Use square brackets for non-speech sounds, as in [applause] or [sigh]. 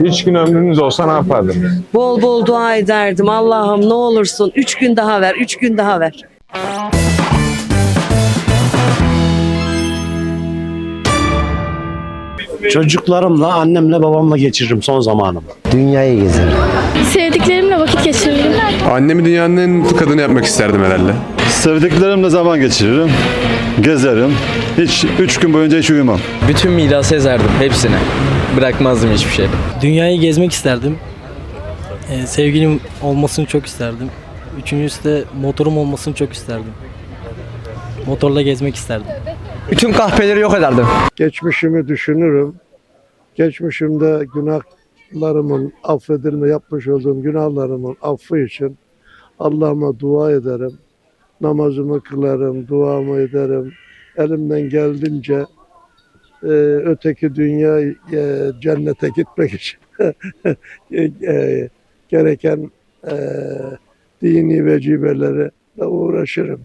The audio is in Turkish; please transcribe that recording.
Üç gün ömrünüz olsa ne yapardınız? Bol bol dua ederdim. Allah'ım ne olursun üç gün daha ver, üç gün daha ver. Çocuklarımla, annemle, babamla geçiririm son zamanımı. Dünyayı gezerim. Sevdiklerimle vakit geçiririm. Annemi dünyanın en mutlu kadını yapmak isterdim herhalde. Sevdiklerimle zaman geçiririm. Gezerim. Hiç üç gün boyunca hiç uyumam. Bütün mirası ezerdim hepsini. Bırakmazdım hiçbir şey. Dünyayı gezmek isterdim. Ee, sevgilim olmasını çok isterdim. Üçüncüsü de motorum olmasını çok isterdim. Motorla gezmek isterdim. Bütün kahpeleri yok ederdim. geçmişimi düşünürüm. Geçmişimde günahlarımın affedilme yapmış olduğum günahlarımın affı için Allah'ıma dua ederim. Namazımı kılarım, duamı ederim. Elimden geldiğince e, öteki dünya e, cennete gitmek için [laughs] e, e, gereken e, dini vecibeleri uğraşırım.